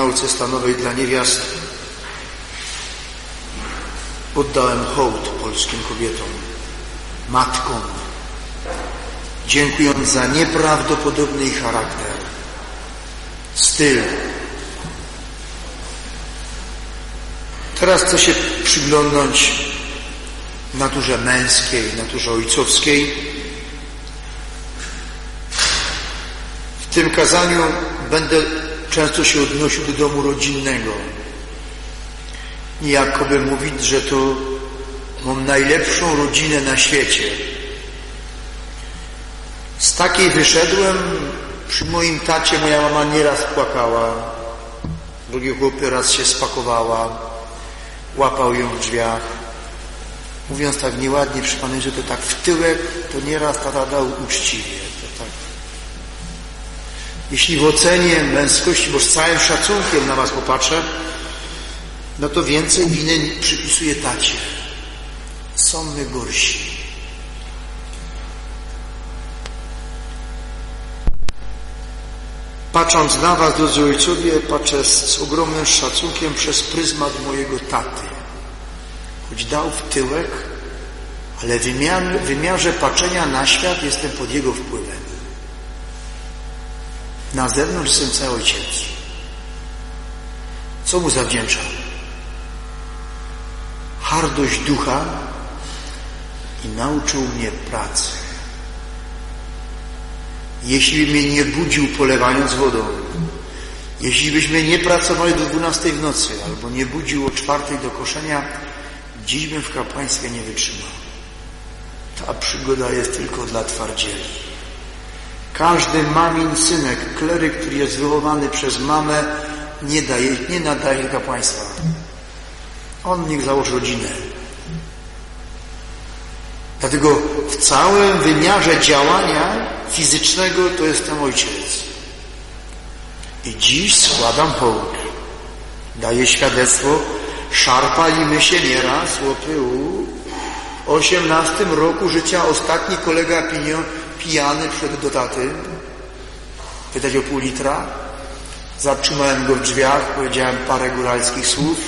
na nauce stanowej dla niewiast oddałem hołd polskim kobietom, matkom, dziękując za nieprawdopodobny ich charakter, styl. Teraz chcę się przyglądnąć naturze męskiej, naturze ojcowskiej. W tym kazaniu będę często się odnosił do domu rodzinnego. Jakoby mówić, że to mam najlepszą rodzinę na świecie. Z takiej wyszedłem, przy moim tacie moja mama nieraz płakała, drugi chłopie raz się spakowała, łapał ją w drzwiach. Mówiąc tak nieładnie przy że to tak w tyłek, to nieraz tata dał uczciwie. Jeśli w ocenie męskości, bo z całym szacunkiem na Was popatrzę, no to więcej winy przypisuje tacie. Są my gorsi. Patrząc na Was, drodzy ojcowie, patrzę z, z ogromnym szacunkiem przez pryzmat mojego taty. Choć dał w tyłek, ale w wymiarze patrzenia na świat jestem pod jego wpływem. Na zewnątrz jestem cały ojciec. Co mu zawdzięczam? Hardość ducha i nauczył mnie pracy. Jeśli by mnie nie budził polewając wodą, jeśli byśmy nie pracowali do dwunastej w nocy, albo nie budził o czwartej do koszenia, dziś bym w kapłaństwie nie wytrzymał. Ta przygoda jest tylko dla twardzieli. Każdy mamin synek, kleryk, który jest wychowany przez mamę, nie, daje, nie nadaje kapłaństwa. On niech założy rodzinę. Dlatego w całym wymiarze działania fizycznego to jestem ojciec. I dziś składam hołd. Daję świadectwo, szarpaliśmy się nieraz, chłopy, u. W osiemnastym roku życia ostatni kolega pinio, pijany przyszedł do taty. Pytać o pół litra. Zatrzymałem go w drzwiach, powiedziałem parę góralskich słów.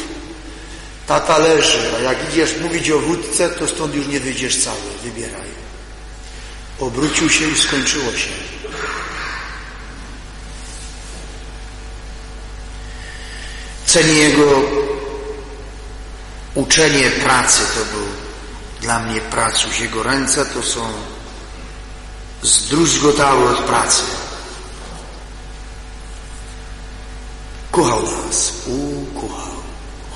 Tata leży, a jak idziesz mówić o wódce, to stąd już nie wyjdziesz cały. Wybieraj. Obrócił się i skończyło się. Cenię jego uczenie pracy. To był dla mnie pracuś. Jego ręce to są zdruzgotały od pracy. Kochał nas, ukochał.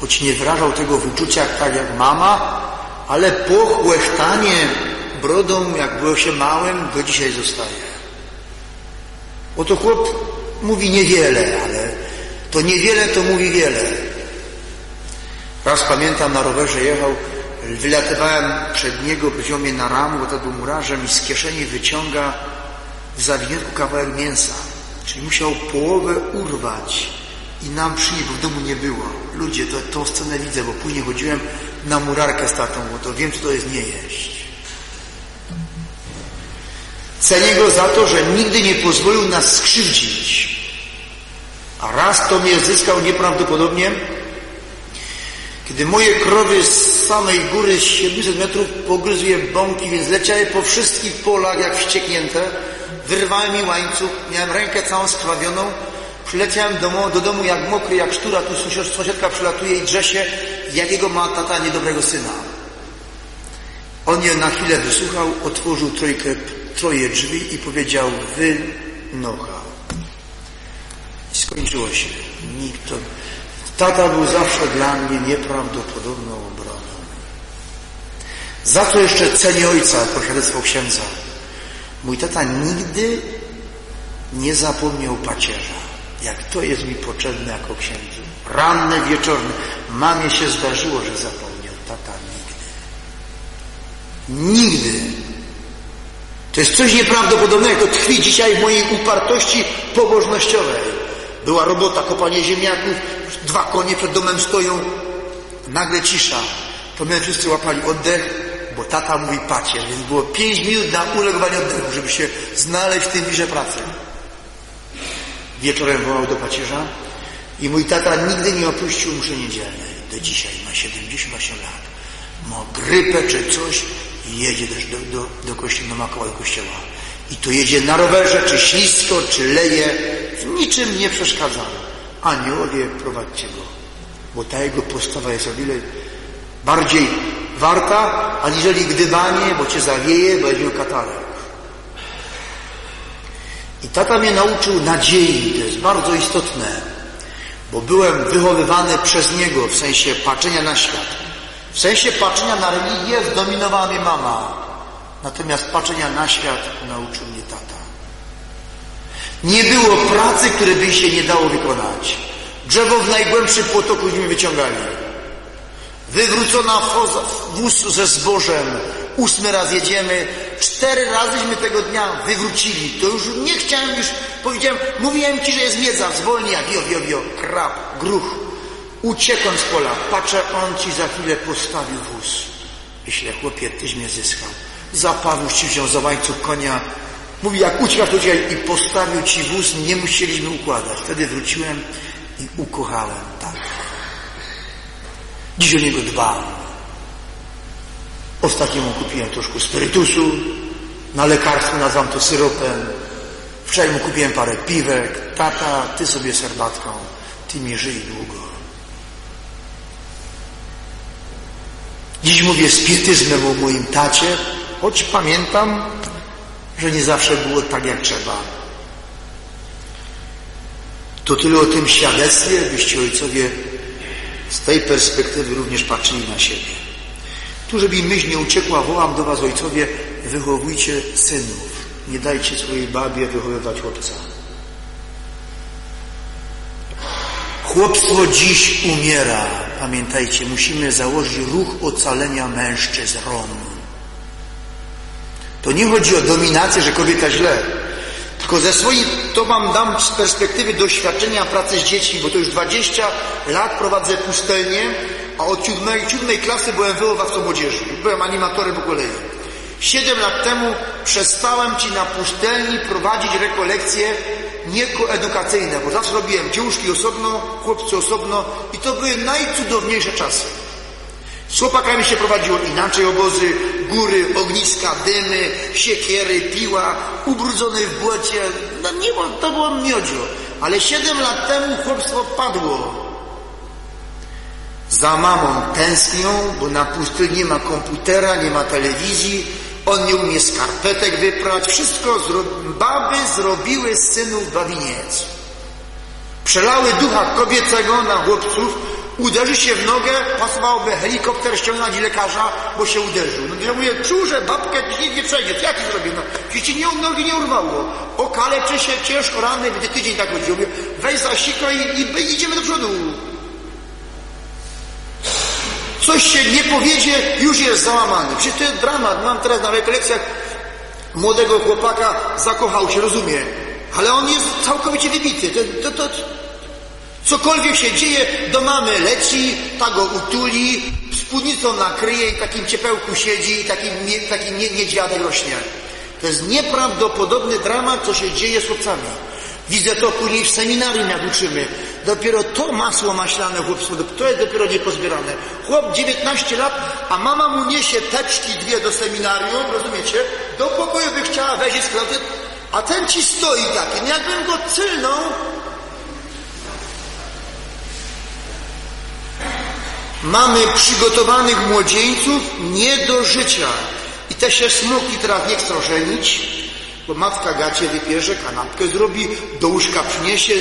Choć nie wyrażał tego w uczuciach tak jak mama, ale po chłesztanie brodą, jak było się małym, do dzisiaj zostaje. Oto chłop mówi niewiele, ale to niewiele to mówi wiele. Raz pamiętam, na rowerze jechał, wylatywałem przed niego, mnie na ramię, bo to był murarzem i z kieszeni wyciąga w zawiniutku kawałek mięsa. Czyli musiał połowę urwać i nam przynieść, bo w domu nie było. Ludzie, to, tą scenę widzę, bo później chodziłem na murarkę z tatą, bo to wiem, co to jest nie jeść. Cenię go za to, że nigdy nie pozwolił nas skrzywdzić. A raz to mnie zyskał nieprawdopodobnie, kiedy moje krowy z samej góry z 700 metrów pogryzły je bąki, więc leciały po wszystkich polach jak wścieknięte. Wyrwałem mi łańcuch, miałem rękę całą skrawioną, przyleciałem do, do domu jak mokry, jak sztura, tu sąsiadka przylatuje i drze się, jakiego ma tata niedobrego syna. On je na chwilę wysłuchał, otworzył trojkę, troje drzwi i powiedział, wynocha. I skończyło się. Nikt to... Tata był zawsze dla mnie nieprawdopodobną obroną. Za to jeszcze cenię ojca, pośrednictwo księdza. Mój tata nigdy nie zapomniał pacierza. Jak to jest mi potrzebne jako księdzu. Ranne, wieczorne. Mamie się zdarzyło, że zapomniał. Tata nigdy. Nigdy. To jest coś nieprawdopodobnego. Tkwi dzisiaj w mojej upartości pobożnościowej. Była robota, kopanie ziemniaków, dwa konie przed domem stoją, nagle cisza. To my wszyscy łapali oddech, bo tata mówi pacie, więc było pięć minut na ulegowanie oddechu, żeby się znaleźć w tym wirze pracy. Wieczorem wołał do pacierza, I mój tata nigdy nie opuścił mszy niedzielnej. Do dzisiaj ma 78 lat. Ma grypę czy coś i jedzie też do, do, do kościoła, do Makoła, do kościoła. I to jedzie na rowerze, czy ślisko, czy leje. W niczym nie przeszkadza. Aniołowie, prowadźcie go. Bo ta jego postawa jest o wiele bardziej warta, aniżeli gdybanie, bo cię zawieje, bo będzie katarek. I tata mnie nauczył nadziei, to jest bardzo istotne, bo byłem wychowywany przez niego w sensie patrzenia na świat. W sensie patrzenia na religię zdominowała mnie mama, natomiast patrzenia na świat nauczył mnie tata. Nie było pracy, której by się nie dało wykonać. Drzewo w najgłębszym potokuśmy wyciągali. Wywrócona wóz ze zbożem. Ósmy raz jedziemy. Cztery razyśmy tego dnia wywrócili. To już nie chciałem, już powiedziałem, mówiłem ci, że jest miedza, zwolnij, a wio, wio, wio, krab, gruch. Uciekłem z pola, patrzę, on ci za chwilę postawił wóz. Myślę, chłopie, tyś mnie zyskał. Zapadł ci wziął za łańcuch konia. Mówi, jak uciekasz, to dzisiaj i postawił ci wóz, nie musieliśmy układać. Wtedy wróciłem i ukochałem, tak. Dziś o niego dbam. Ostatnio mu kupiłem troszkę spirytusu, na lekarstwo nazwam to syropem. Wczoraj mu kupiłem parę piwek. Tata, ty sobie serbatką, ty mi żyj długo. Dziś mówię z pietyzmem o moim tacie, choć pamiętam, że nie zawsze było tak jak trzeba. To tyle o tym świadectwie, byście ojcowie z tej perspektywy również patrzyli na siebie. Tu, żeby im myśl nie uciekła, wołam do was ojcowie, wychowujcie synów. Nie dajcie swojej babie wychowywać chłopca. Chłopstwo dziś umiera. Pamiętajcie, musimy założyć ruch ocalenia mężczyzn Rom. To nie chodzi o dominację, że kobieta źle. Tylko ze swojej, to wam dam z perspektywy doświadczenia pracy z dziećmi, bo to już 20 lat prowadzę pustelnię, a od siódmej, siódmej klasy byłem wychowawcą młodzieży. Byłem animatorem po kolei. Siedem lat temu przestałem ci na pustelni prowadzić rekolekcje niekoedukacyjne, bo zawsze robiłem dziążki osobno, chłopcy osobno i to były najcudowniejsze czasy. Z chłopakami się prowadziło inaczej obozy, góry, ogniska, dymy, siekiery, piła, ubrudzony w błocie. No nie, to było miodzio. Ale siedem lat temu chłopstwo padło. Za mamą tęsknią, bo na pustyni nie ma komputera, nie ma telewizji, on nie umie skarpetek wyprać. Wszystko zro... baby zrobiły z synów babiniec. Przelały ducha kobiecego na chłopców, uderzy się w nogę, pasowałoby helikopter ściągnąć lekarza, bo się uderzył. No ja mówię, czuł, że babkę nie przejdzie, co ja ci zrobię? No, jeśli nie, nogi nie urwało. Okaleczy się ciężko rany, będzie tydzień tak chodził. Mówię, weź za i, i idziemy do przodu. Coś się nie powiedzie, już jest załamany. Przecież to jest dramat. Mam teraz na rekolekcjach młodego chłopaka, zakochał się, rozumie. Ale on jest całkowicie wybity. To, to, to, cokolwiek się dzieje, do mamy leci, ta go utuli, spódnicą nakryje i takim ciepełku siedzi i takim nie, niedźwiadek rośnie. To jest nieprawdopodobny dramat, co się dzieje z chłopcami. Widzę to później w seminarium, jak uczymy. Dopiero to masło maślane chłopstwo, to jest dopiero niepozbierane. Chłop 19 lat, a mama mu niesie teczki dwie do seminarium, rozumiecie? Do pokoju by chciała wejść z a ten ci stoi taki. No jakbym go cylnął, Mamy przygotowanych młodzieńców nie do życia. I te się smoki teraz nie chcą żenić, bo matka gacie wybierze, kanapkę zrobi, do łóżka przyniesie.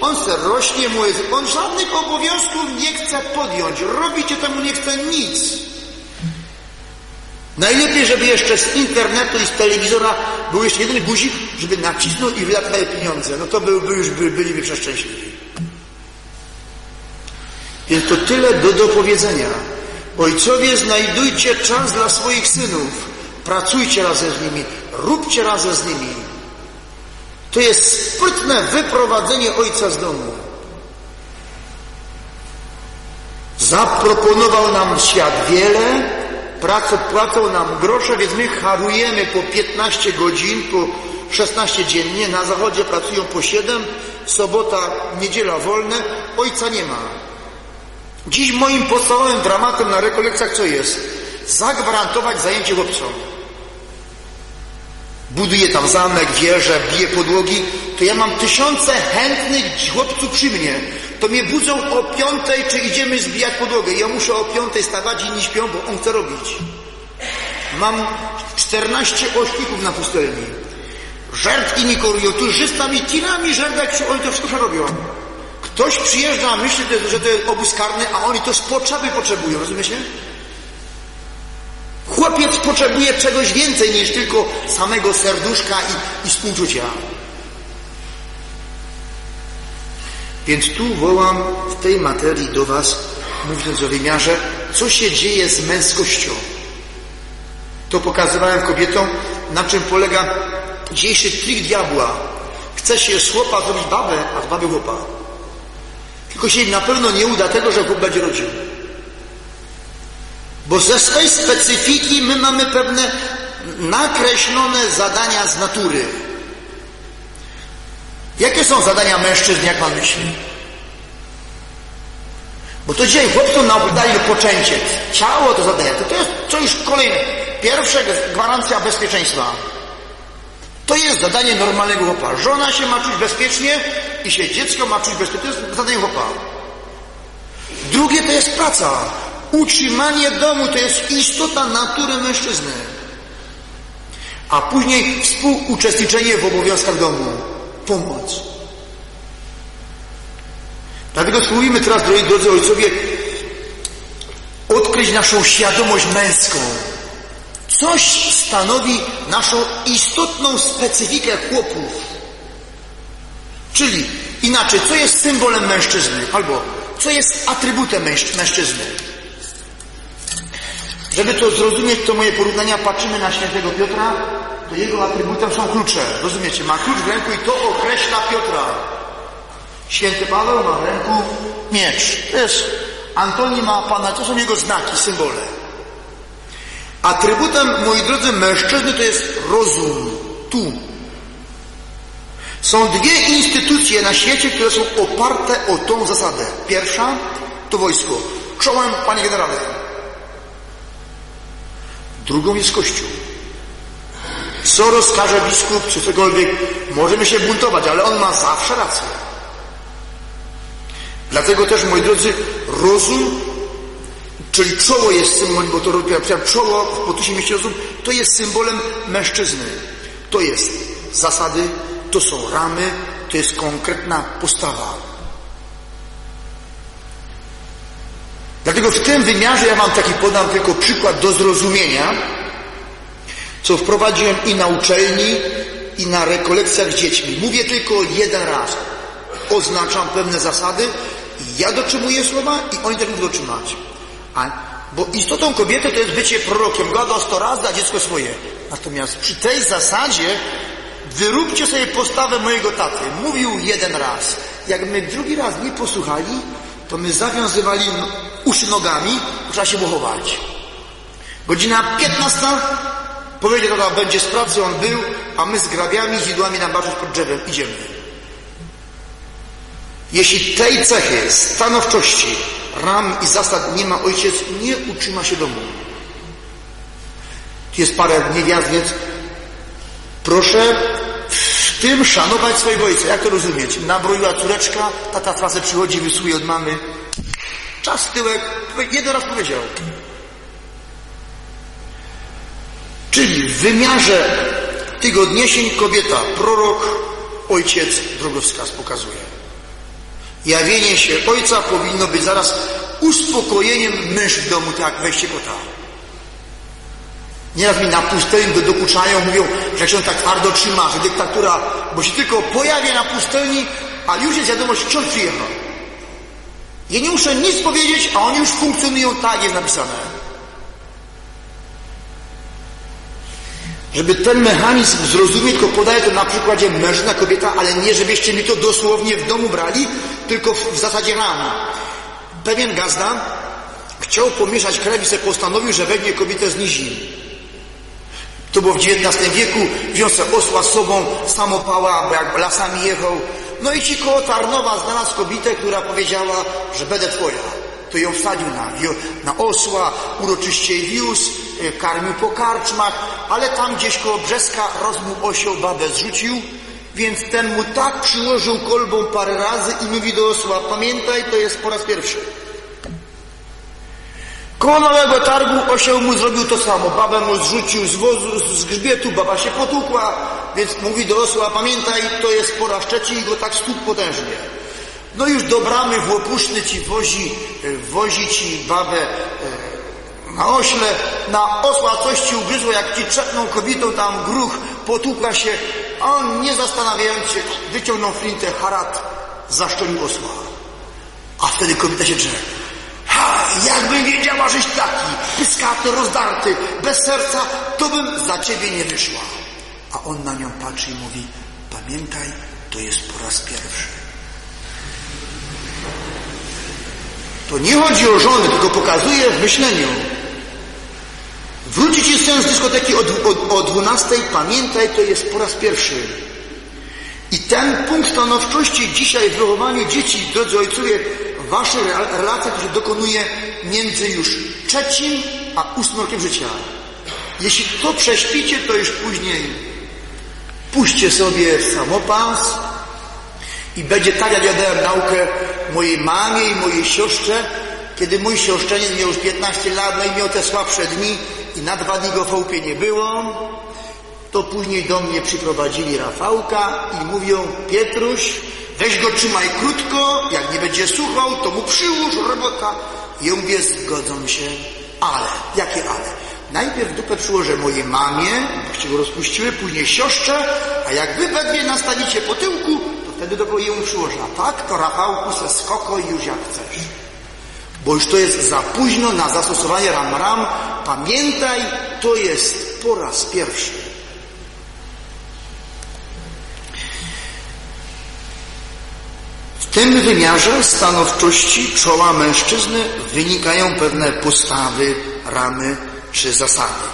On se rośnie, mu jest, on żadnych obowiązków nie chce podjąć. Robicie temu nie chce nic. Najlepiej, żeby jeszcze z internetu i z telewizora był jeszcze jeden guzik, żeby nacisnął i wylatały pieniądze. No to by, by już by, byliby przeszczęśliwi. Więc to tyle do dopowiedzenia. Ojcowie, znajdujcie czas dla swoich synów. Pracujcie razem z nimi, róbcie razem z nimi. To jest sprytne wyprowadzenie ojca z domu. Zaproponował nam świat wiele, płacą nam grosze, więc my harujemy po 15 godzin, po 16 dziennie, na zachodzie pracują po 7, sobota, niedziela wolne, ojca nie ma. Dziś moim podstawowym dramatem na rekolekcjach co jest? Zagwarantować zajęcie chłopcom. Buduję tam zamek, wieżę, biję podłogi, to ja mam tysiące chętnych chłopców przy mnie. To mnie budzą o piątej, czy idziemy zbijać podłogę. Ja muszę o piątej stawać, inni śpią, bo on chce robić. Mam 14 ośników na pustelni. Żertki nie korują, tu żystami, tirami żerdek, oni to wszystko robią. Ktoś przyjeżdża, myśli, że to jest obóz karny, a oni to z potrzeby potrzebują, rozumiecie? Chłopiec potrzebuje czegoś więcej niż tylko samego serduszka i, i współczucia. Więc tu wołam w tej materii do Was, mówiąc o wymiarze, co się dzieje z męskością. To pokazywałem kobietom, na czym polega dzisiejszy trik diabła. Chce się z chłopa zrobić babę, a z baby chłopa. Tylko się na pewno nie uda tego, że chłop będzie rodził. Bo ze swej specyfiki my mamy pewne nakreślone zadania z natury. Jakie są zadania mężczyzn, jak pan myśli? Bo to dzisiaj chłopcom naoglądali poczęcie. Ciało to zadanie. To, to jest co już kolejne. Pierwsze gwarancja bezpieczeństwa. To jest zadanie normalnego chłopa. Żona się ma czuć bezpiecznie i się dziecko ma czuć bezpiecznie. To jest zadanie chłopa. Drugie to jest praca. Utrzymanie domu to jest istota natury mężczyzny. A później współuczestniczenie w obowiązkach domu. Pomoc. Dlatego spróbujmy teraz, drodzy, drodzy ojcowie, odkryć naszą świadomość męską. Coś stanowi naszą istotną specyfikę chłopów. Czyli inaczej, co jest symbolem mężczyzny? Albo co jest atrybutem mężczyzny? Żeby to zrozumieć, to moje porównania patrzymy na świętego Piotra, to jego atrybutem są klucze. Rozumiecie? Ma klucz w ręku i to określa Piotra. Święty Paweł ma w ręku miecz. To jest Antoni ma Pana, to są jego znaki, symbole. Atrybutem, moi drodzy, mężczyzny to jest rozum. Tu. Są dwie instytucje na świecie, które są oparte o tą zasadę. Pierwsza to wojsko. Czołem, panie generale. Drugą jest Kościół. Co rozkaże biskup czy cokolwiek, możemy się buntować, ale on ma zawsze rację. Dlatego też, moi drodzy, rozum, czyli czoło jest symbolem, bo to czoło w potusie mieści rozum, to jest symbolem mężczyzny. To jest zasady, to są ramy, to jest konkretna postawa. Dlatego w tym wymiarze ja wam taki podam tylko przykład do zrozumienia, co wprowadziłem i na uczelni, i na rekolekcjach z dziećmi. Mówię tylko jeden raz. Oznaczam pewne zasady, ja dotrzymuję słowa i oni też muszą dotrzymać. A, bo istotą kobiety to jest bycie prorokiem. Gada sto razy, a dziecko swoje. Natomiast przy tej zasadzie wyróbcie sobie postawę mojego taty. Mówił jeden raz. Jak my drugi raz nie posłuchali, to my zawiązywali uszy nogami, trzeba się pochować. Godzina 15 powiedział, że będzie z pracy, on był, a my z grabiami, z idłami na barze pod drzewem idziemy. Jeśli tej cechy stanowczości, ram i zasad nie ma ojciec, nie utrzyma się domu. Jest parę niewiast, więc proszę tym szanować swojego ojca. Jak to rozumieć? Nabroiła córeczka, tata trasę przychodzi, wysłuje od mamy. Czas tyłek, jeden raz powiedział. Czyli w wymiarze tych odniesień kobieta, prorok, ojciec drogowskaz pokazuje. Jawienie się ojca powinno być zaraz uspokojeniem mysz w domu, tak jak wejście kota. Nieraz mi na pustelni do dokuczają, mówią, że się tak twardo trzyma, że dyktatura, bo się tylko pojawię na pustelni, a już jest wiadomość, ksiądz przyjechał. Ja nie muszę nic powiedzieć, a oni już funkcjonują tak, jest napisane. Żeby ten mechanizm zrozumieć, tylko podaję to na przykładzie mężczyzna, kobieta, ale nie żebyście mi to dosłownie w domu brali, tylko w zasadzie ram. Pewien gazda chciał pomieszać krew i postanowił, że weźmie kobietę z nizin. To było w XIX wieku, sobie osła z sobą, samopała, bo jak lasami jechał, No i ci koło Tarnowa znalazł kobietę, która powiedziała, że będę twoja. To ją wsadził na, na osła, uroczyście wiózł, e, karmił po karczmach, ale tam gdzieś koło Brzeska rozmuł osioł, babę zrzucił, więc ten mu tak przyłożył kolbą parę razy i mówi do osła, pamiętaj, to jest po raz pierwszy. Koło Nowego Targu osioł mu zrobił to samo. Babę mu zrzucił z wozu, z grzbietu, baba się potłukła, więc mówi do osła, pamiętaj, to jest po raz trzeci i go tak stukł potężnie. No już do bramy włopuszny ci wozi, e, wozi ci babę e, na ośle, na osła coś ci ugryzło, jak ci trzepną kobietą tam gruch, potłukła się, a on nie zastanawiając się, wyciągnął flintę, harat, zaszczelił osła. A wtedy kobieta się drze. Ha, jakbym wiedziała, żeś taki, pyskaty, rozdarty, bez serca, to bym za ciebie nie wyszła. A on na nią patrzy i mówi, pamiętaj, to jest po raz pierwszy. To nie chodzi o żonę, tylko pokazuje w myśleniu. Wrócić jest sens dyskoteki o, o, o 12. Pamiętaj, to jest po raz pierwszy. I ten punkt stanowczości dzisiaj w wychowaniu dzieci, drodzy ojcowie, wasze relacje, to się dokonuje między już trzecim a ósmym rokiem życia. Jeśli to prześpicie, to już później puśćcie sobie samopas i będzie tak, jak ja dałem naukę mojej mamie i mojej siostrze, kiedy mój siostrzeniec miał już 15 lat, no i miał te słabsze dni i na dwa dni go w nie było, to później do mnie przyprowadzili Rafałka i mówią, Pietruś, weź go trzymaj krótko, jak nie będzie słuchał, to mu przyłóż robota. I ja mówię, zgodzą się, ale, jakie ale? Najpierw dupę przyłożę mojej mamie, boście go rozpuściły, później siostrze, a jak wy we dwie nastawicie po tyłku, to wtedy do jemu przyłożę. A tak, to Rafałku se skoko i już jak chcesz. Bo już to jest za późno na zastosowanie ram-ram. Pamiętaj, to jest po raz pierwszy. Tym wymiarze stanowczości czoła mężczyzny wynikają pewne postawy, ramy czy zasady.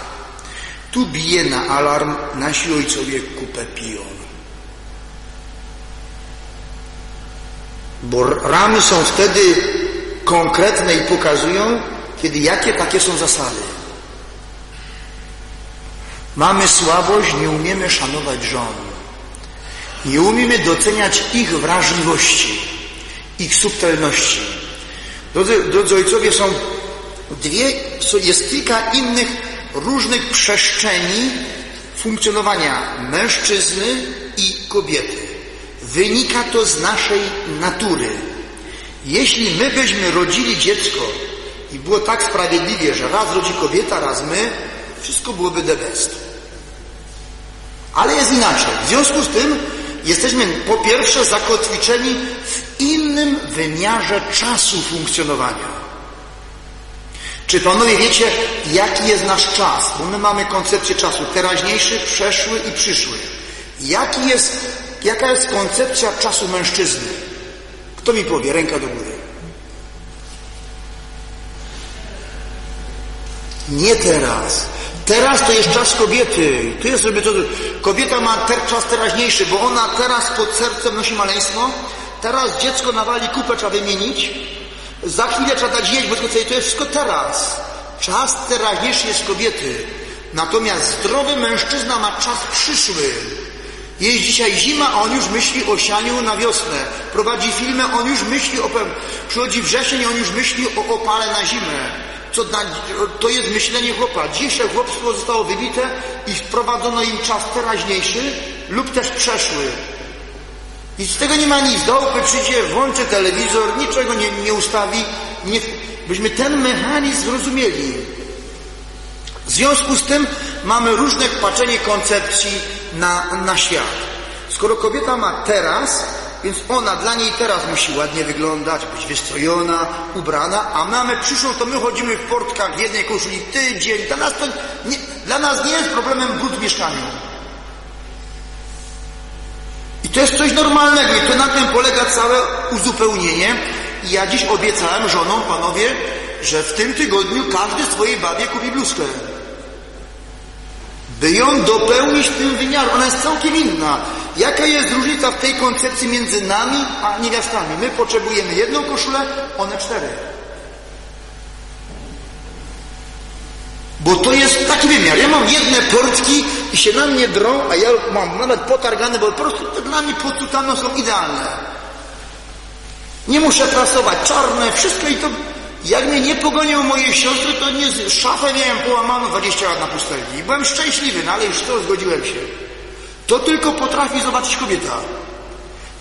Tu bije na alarm nasi ojcowie kupę piją. Bo ramy są wtedy konkretne i pokazują, kiedy jakie takie są zasady. Mamy słabość, nie umiemy szanować żon. Nie umiemy doceniać ich wrażliwości, ich subtelności. Drodzy, drodzy ojcowie, są dwie, jest kilka innych różnych przestrzeni funkcjonowania mężczyzny i kobiety. Wynika to z naszej natury. Jeśli my byśmy rodzili dziecko i było tak sprawiedliwie, że raz rodzi kobieta, raz my, wszystko byłoby the best. Ale jest inaczej. W związku z tym jesteśmy po pierwsze zakotwiczeni w innym wymiarze czasu funkcjonowania. Czy panowie wiecie, jaki jest nasz czas? Bo my mamy koncepcję czasu teraźniejszy, przeszły i przyszły. Jaki jest, jaka jest koncepcja czasu mężczyzny? Kto mi powie? Ręka do góry. Nie teraz. Teraz to jest czas kobiety. Tu jest sobie to. Kobieta ma ter, czas teraźniejszy, bo ona teraz pod sercem nosi maleństwo. Teraz dziecko nawali kupę, trzeba wymienić. Za chwilę trzeba dać jeść, bo to jest wszystko teraz. Czas teraźniejszy jest kobiety. Natomiast zdrowy mężczyzna ma czas przyszły. Jest dzisiaj zima, a on już myśli o sianiu na wiosnę. Prowadzi filmy, on już myśli o... Przychodzi wrzesień, on już myśli o opale na zimę. Co to jest myślenie chłopa. Dzisiaj chłopstwo zostało wybite i wprowadzono im czas teraźniejszy lub też przeszły. I z tego nie ma nic. Dołby przyjdzie, włączy telewizor, niczego nie, nie ustawi. Nie, byśmy ten mechanizm zrozumieli. W związku z tym mamy różne patrzenie koncepcji na, na świat. Skoro kobieta ma teraz, więc ona dla niej teraz musi ładnie wyglądać, być wystrojona, ubrana, a mamy przyszłą, to my chodzimy w portkach w jednej koszuli tydzień. Dla nas, to nie, dla nas nie jest problemem brud w mieszkaniu. I to jest coś normalnego i to na tym polega całe uzupełnienie. I ja dziś obiecałem żonom, panowie, że w tym tygodniu każdy swojej babie kupi bluzkę. By ją dopełnić tym wymiarze. Ona jest całkiem inna. Jaka jest różnica w tej koncepcji między nami a niewiastami? My potrzebujemy jedną koszulę, one cztery. Bo to jest taki wymiar. Ja mam jedne portki i się na mnie drą, a ja mam nawet potargane, bo po prostu dla mnie po prostu tam są idealne. Nie muszę prasować, czarne, wszystko i to... Jak mnie nie pogonią moje siostry, to nie... Szafę miałem połamaną 20 lat na pustelni. Byłem szczęśliwy, no ale już to zgodziłem się. To tylko potrafi zobaczyć kobieta.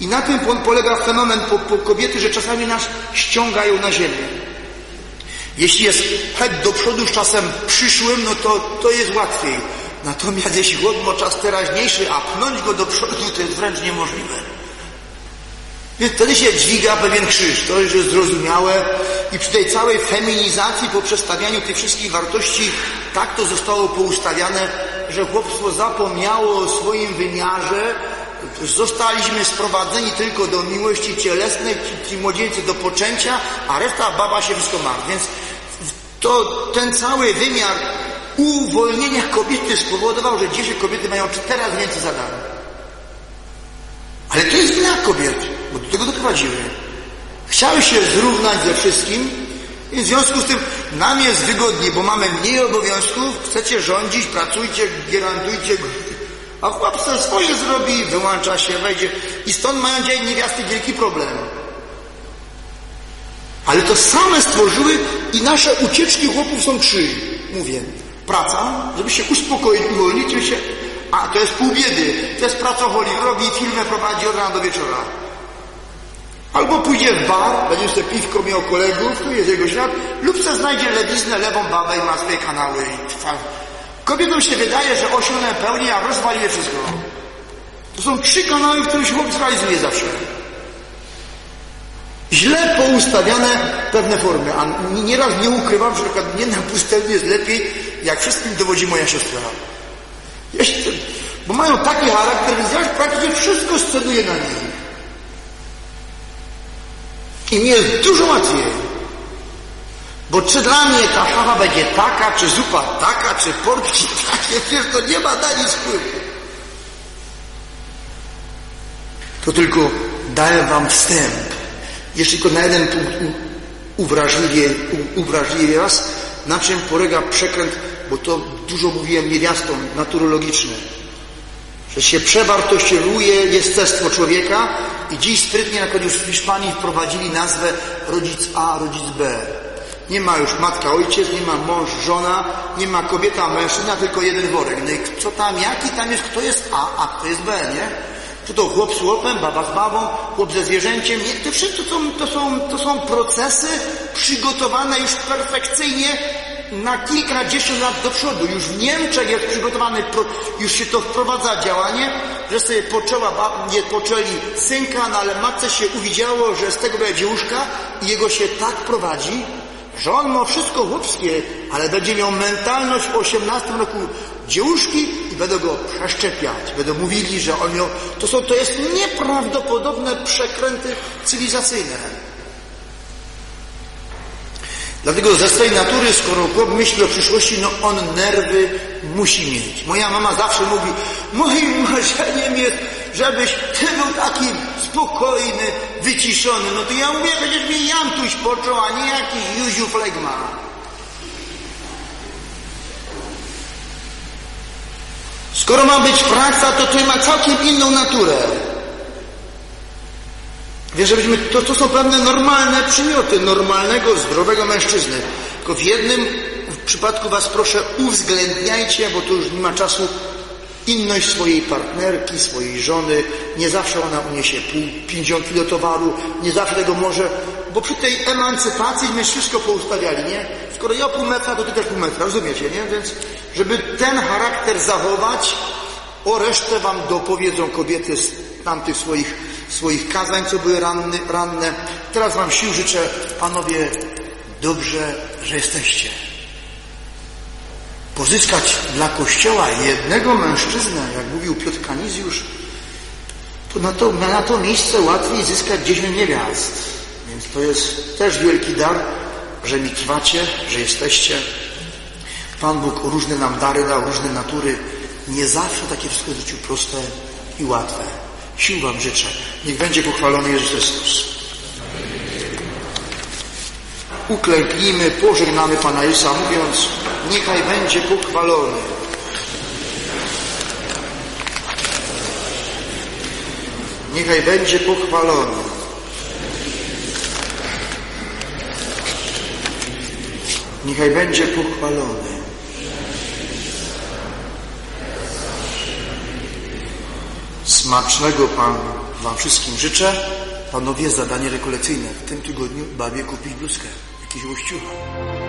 I na tym polega fenomen po, po kobiety, że czasami nas ściągają na ziemię. Jeśli jest pchać do przodu z czasem przyszłym, no to, to jest łatwiej. Natomiast jeśli chłop ma czas teraźniejszy, a pchnąć go do przodu, to jest wręcz niemożliwe. Więc wtedy się dźwiga pewien krzyż, to już jest zrozumiałe i przy tej całej feminizacji, po przestawianiu tych wszystkich wartości, tak to zostało poustawiane, że chłopstwo zapomniało o swoim wymiarze, zostaliśmy sprowadzeni tylko do miłości cielesnej, ci, młodzieńcy do poczęcia, a reszta baba się wszystko ma. Więc to ten cały wymiar uwolnienia kobiety spowodował, że dzisiaj kobiety mają teraz więcej zadań. Ale to jest wina kobiet, bo do tego doprowadziły. Chciały się zrównać ze wszystkim i w związku z tym nam jest wygodniej, bo mamy mniej obowiązków, chcecie rządzić, pracujcie, gierantujcie, a chłopca swoje zrobi, wyłącza się, wejdzie. I stąd mają dzień niewiasty wielki problem. Ale to same stworzyły i nasze ucieczki chłopów są trzy. Mówię, praca, żeby się uspokoić, uwolnić się, a to jest pół biedy. To jest pracoholik, robi filmę, prowadzi od rana do wieczora. Albo pójdzie w bar, będzie sobie piwko miał kolegów, tu jest jego świat, lub se znajdzie lewiznę, lewą babę i ma swoje kanały i trwa. Kobietom się wydaje, że osiągnę pełnię, a rozwaliły wszystko. To są trzy kanały, które się chłop zrealizuje zawsze. Źle poustawiane pewne formy, a nieraz nie ukrywam, że na przykład nie na pustelni jest lepiej, jak wszystkim dowodzi moja siostra. Jeśli, bo mają taki charakter, więc ja praktycznie wszystko sceduję na nich. I mi jest dużo łatwiej. Bo czy dla mnie ta szafa będzie taka, czy zupa taka, czy portki takie, przecież to nie ma na nic wpływu. To tylko daję wam wstęp. Jeszcze tylko na jeden punkt uwrażliwie, uwrażliwie was, na czym polega przekręt, bo to dużo mówiłem niewiastom, naturologiczne. Że się przewartościowuje jestestwo człowieka i dziś sprytnie, już w Hiszpanii wprowadzili nazwę rodzic A, rodzic B. Nie ma już matka, ojciec, nie ma mąż, żona, nie ma kobieta, mężczyzna, tylko jeden worek. No i co tam, jaki tam jest, kto jest A, a kto jest B, nie? Czy to chłop z chłopem, baba z babą, chłop ze zwierzęciem, nie, to wszystko to są, to są, to są procesy przygotowane już perfekcyjnie na kilkadziesiąt lat do przodu. Już w Niemczech jest przygotowany, już się to wprowadza działanie, że sobie poczęła, nie poczęli synka, no ale matce się uwidziało, że z tego będzie łóżka i jego się tak prowadzi, że on ma wszystko chłopskie, ale będzie miał mentalność w 18 roku dziełuszki i będą go przeszczepiać. Będą mówili, że on miał... To, są, to jest nieprawdopodobne przekręty cywilizacyjne. Dlatego ze swojej natury, skoro chłop myśli o przyszłości, no on nerwy musi mieć. Moja mama zawsze mówi, moim marzeniem jest, żebyś ty był taki spokojny, wyciszony. No to ja mówię, przecież mnie Jantuś począł, a nie jakiś Józiu Flegma. Skoro ma być praca, to to ma całkiem inną naturę. Wiesz, żebyśmy, to, to są pewne normalne przymioty normalnego, zdrowego mężczyzny. Tylko w jednym w przypadku was proszę uwzględniajcie, bo tu już nie ma czasu, inność swojej partnerki, swojej żony. Nie zawsze ona uniesie pół, 50 kilo towaru, nie zawsze tego może, bo przy tej emancypacji my wszystko poustawiali, nie? Skoro ja pół metra, to ty też pół metra, rozumiecie, nie? Więc, żeby ten charakter zachować, o resztę wam dopowiedzą kobiety z tamtych swoich swoich kazań, co były ranny, ranne. Teraz Wam sił życzę, Panowie, dobrze, że jesteście. Pozyskać dla Kościoła jednego mężczyznę, jak mówił Piotr Kanizjusz, to na to, na to miejsce łatwiej zyskać dziesięć niewiast. Więc to jest też wielki dar, że mi trwacie, że jesteście. Pan Bóg różne nam dary dał, różne natury nie zawsze takie wszystko w życiu proste i łatwe. Sił Wam życzę. Niech będzie pochwalony Jezus Chrystus. Uklęknijmy, pożegnamy Pana Jezusa, mówiąc, niechaj będzie pochwalony. Niechaj będzie pochwalony. Niechaj będzie pochwalony. Smacznego Pan Wam wszystkim życzę. Panowie, zadanie rekolekcyjne. W tym tygodniu bawię kupić bluzkę, jakiś łościucha.